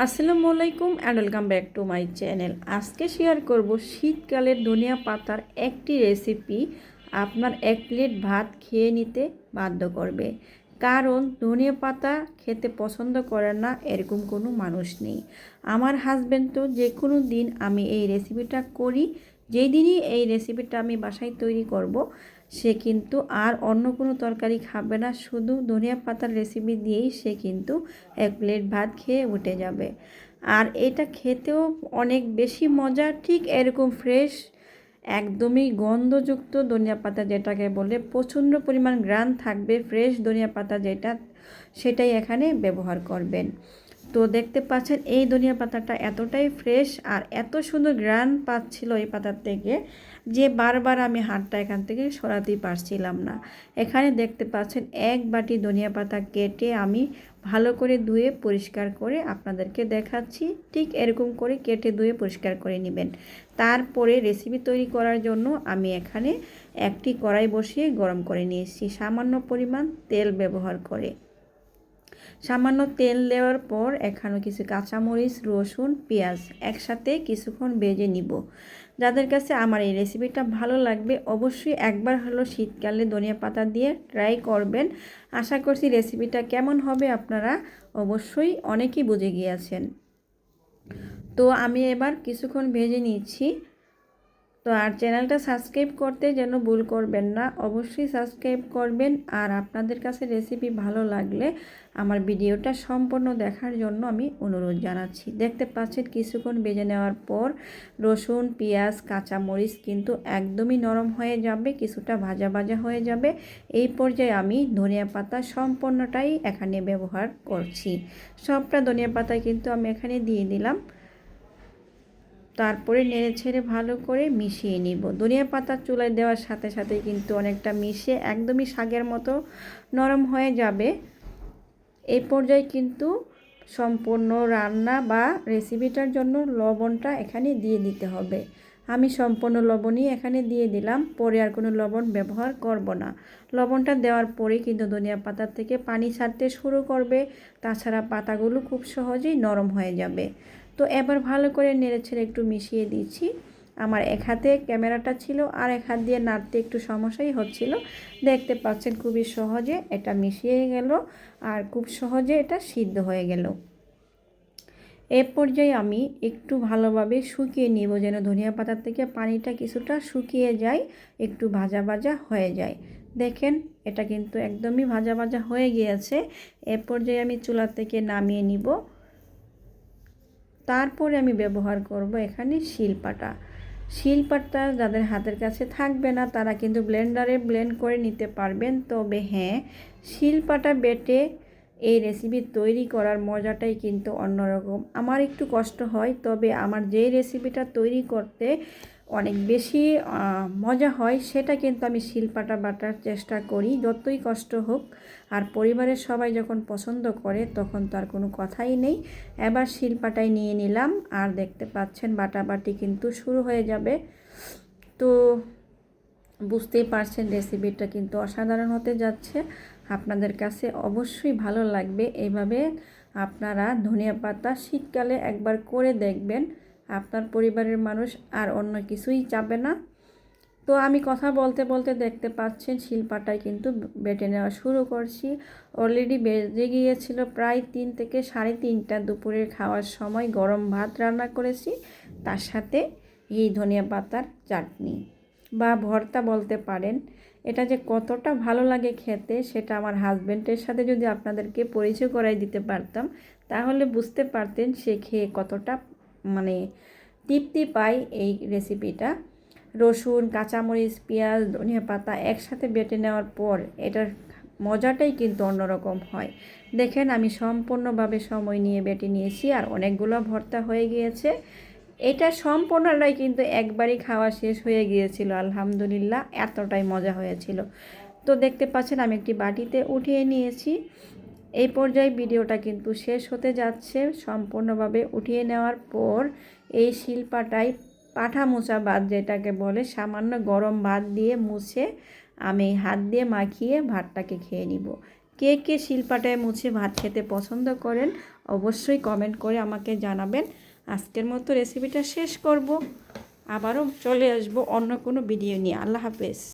আসসালামু আলাইকুম and welcome back to my channel আজকে শেয়ার করব শীতকালের ধনিয়া পাতার একটি রেসিপি আপনার এক প্লেট ভাত খেয়ে নিতে বাধ্য করবে। কারণ ধনিয়া পাতা খেতে পছন্দ করে না, এরকম কোনো মানুষ নেই। আমার হাজব্যান্ড তো যে কোনো দিন আমি এই রেসিপিটা করি। যেই দিনই এই রেসিপিটা আমি বাসায় তৈরি করব সে কিন্তু আর অন্য কোনো তরকারি খাবে না, শুধু ধনিয়া পাতার রেসিপি দিয়েই সে কিন্তু এক প্লেট ভাত খেয়ে উঠে যাবে। আর এটা খেতেও অনেক বেশি মজা, ঠিক এরকম ফ্রেশ একদমই গন্ধযুক্ত ধনিয়া পাতা যেটাকে বলে, প্রচণ্ড পরিমাণ গ্রান থাকবে ফ্রেশ ধনিয়া পাতা যেটা, সেটাই এখানে ব্যবহার করবেন। তো দেখতে পাচ্ছেন, এই ধনিয়া পাতাটা এতটাই ফ্রেশ আর এত সুন্দর গ্রান পাচ্ছিল এই পাতার থেকে যে বারবার আমি হাতটা এখান থেকে সরাতেই পারছিলাম না। এখানে দেখতে পাচ্ছেন, এক বাটি ধনিয়া পাতা কেটে আমি ভালো করে ধুয়ে পরিষ্কার করে আপনাদেরকে দেখাচ্ছি। ঠিক এরকম করে কেটে ধুয়ে পরিষ্কার করে নেবেন। তারপরে রেসিপি তৈরি করার জন্য আমি এখানে একটি কড়াই বসিয়ে গরম করে নিয়েছি। সামান্য পরিমাণ তেল ব্যবহার করে। সামান্য তেল দেওয়ার পর এখানে কিছু কাঁচামরিচ, রসুন, পেঁয়াজ একসাথে কিছুক্ষণ ভেজে নিব। যাদের কাছে আমার এই রেসিপিটা ভালো লাগবে, অবশ্যই একবার হলো শীতকালে ধনিয়া পাতা দিয়ে ট্রাই করবেন। আশা করছি রেসিপিটা কেমন হবে আপনারা অবশ্যই অনেকেই বুঝে গিয়েছেন। তো আমি এবার কিছুক্ষণ ভেজে নিচ্ছি। তো আর চ্যানেলটা সাবস্ক্রাইব করতে যেন ভুল করবেন না, অবশ্যই সাবস্ক্রাইব করবেন। আর আপনাদের কাছে রেসিপি ভালো লাগলে আমার ভিডিওটা সম্পূর্ণ দেখার জন্য আমি অনুরোধ জানাচ্ছি। দেখতে পাচ্ছেন কিছুক্ষণ বেজে নেওয়ার পর রসুন, পেঁয়াজ, কাঁচামরিচ কিন্তু একদমই নরম হয়ে যাবে, কিছুটা ভাজা ভাজা হয়ে যাবে। এই পর্যায়ে আমি ধনিয়া পাতা সম্পূর্ণটাই এখানে ব্যবহার করছি। সবটা ধনিয়া পাতা কিন্তু আমি এখানে দিয়ে দিলাম। তারপরে নেড়ে ছেড়ে ভালো করে মিশিয়ে নিব। ধনিয়া পাতা চুলায় দেওয়ার সাথে সাথে কিন্তু অনেকটা মিশে একদমই শাকের মতো নরম হয়ে যাবে। এই পর্যায়ে কিন্তু সম্পূর্ণ রান্না বা রেসিপিটার জন্য লবণটা এখানে দিয়ে দিতে হবে। আমি সম্পূর্ণ লবণই এখানে দিয়ে দিলাম, পরে আর কোনো লবণ ব্যবহার করব না। লবণটা দেওয়ার পরে কিন্তু ধনিয়া পাতার থেকে পানি ছাড়তে শুরু করবে, তাছাড়া পাতাগুলো খুব সহজেই নরম হয়ে যাবে। তো এবার ভালো করে নেড়ে ছেড়ে একটু মিশিয়ে দিচ্ছি। আমার এক হাতে ক্যামেরাটা ছিল আর এক হাত দিয়ে নাড়তে একটু সমস্যাই হচ্ছিল। দেখতে পাচ্ছেন খুবই সহজে এটা মিশিয়ে গেল আর খুব সহজে এটা সিদ্ধ হয়ে গেল। এ পর্যায়ে আমি একটু ভালোভাবে শুকিয়ে নিব যেন ধনিয়া পাতার থেকে পানিটা কিছুটা শুকিয়ে যায়, একটু ভাজা ভাজা হয়ে যায়। দেখেন, এটা কিন্তু একদমই ভাজা ভাজা হয়ে গিয়েছে। এ পর্যায়ে আমি চুলা থেকে নামিয়ে নিব। তারপরে আমি ব্যবহার করব এখানে শিলপাটা শিলপাটা যাদের হাতের কাছে থাকবে না, তারা কিন্তু ব্লেন্ডারে ব্লেন্ড করে নিতে পারবেন। তবে হ্যাঁ শিলপাটা বেটে এই রেসিপি তৈরি করার মজাটাই কিন্তু অন্যরকম। আমার একটু কষ্ট হয়, তবে আমার যেই রেসিপিটা তৈরি করতে অনেক বেশি মজা হয়, সেটা কিন্তু আমি শিলপাটা বাটার চেষ্টা করি, যতই কষ্ট হোক। আর পরিবারের সবাই যখন পছন্দ করে, তখন তার কোনো কথাই নেই। এবার শিলপাটাই নিয়ে নিলাম, আর দেখতে পাচ্ছেন বাটাবাটি কিন্তু শুরু হয়ে যাবে। তো বুঝতেই পারছেন রেসিপিটা কিন্তু অসাধারণ হতে যাচ্ছে। আপনাদের কাছে অবশ্যই ভালো লাগবে। এইভাবে আপনারা ধনিয়া পাতা শীতকালে একবার করে দেখবেন। আপনার পরিবারের মানুষ আর অন্য কিছুই চাবে না। তো আমি কথা বলতে বলতে দেখতে পাচ্ছেন শিল্পাটাই কিন্তু বেটে নেওয়া শুরু করছি। অলরেডি বেজে গিয়েছিল প্রায় তিন থেকে সাড়ে তিনটা দুপুরের খাওয়ার সময় গরম ভাত রান্না করেছি। তার সাথে এই ধনিয়া পাতার চাটনি বা ভর্তা বলতে পারেন। এটা যে কতটা ভালো লাগে খেতে সেটা আমার হাজব্যান্ডের সাথে যদি আপনাদেরকে পরিচয় করাই দিতে পারতাম, তাহলে বুঝতে পারতেন সে খেয়ে কতটা মানে তৃপ্তি পাই এই রেসিপিটা রসুন, কাঁচামরিচ, পেঁয়াজ, ধনিয়া পাতা একসাথে বেটে নেওয়ার পর এটার মজাটাই কিন্তু অন্যরকম হয়। দেখেন, আমি সম্পূর্ণভাবে সময় নিয়ে বেটে নিয়েছি আর অনেকগুলো ভর্তা হয়ে গিয়েছে। এটা সম্পূর্ণটাই কিন্তু একবারই খাওয়া শেষ হয়ে গিয়েছিল, আলহামদুলিল্লাহ, এতটাই মজা হয়েছিল। তো দেখতে পাচ্ছেন, আমি একটি বাটিতে উঠিয়ে নিয়েছি। এই পর্যায়ে ভিডিওটা কিন্তু শেষ হতে যাচ্ছে। সম্পূর্ণভাবে উঠিয়ে নেওয়ার পর এই শিল্পাটাই পাঠা মোচা ভাত যেটাকে বলে, সামান্য গরম ভাত দিয়ে মুছে আমি হাত দিয়ে মাখিয়ে ভাতটাকে খেয়ে নিব। কে কে শিল্পাটায় মুছে ভাত খেতে পছন্দ করেন অবশ্যই কমেন্ট করে আমাকে জানাবেন। আজকের মতো রেসিপিটা শেষ করব। আবারও চলে আসব অন্য কোনো ভিডিও নিয়ে। আল্লাহ হাফেজ।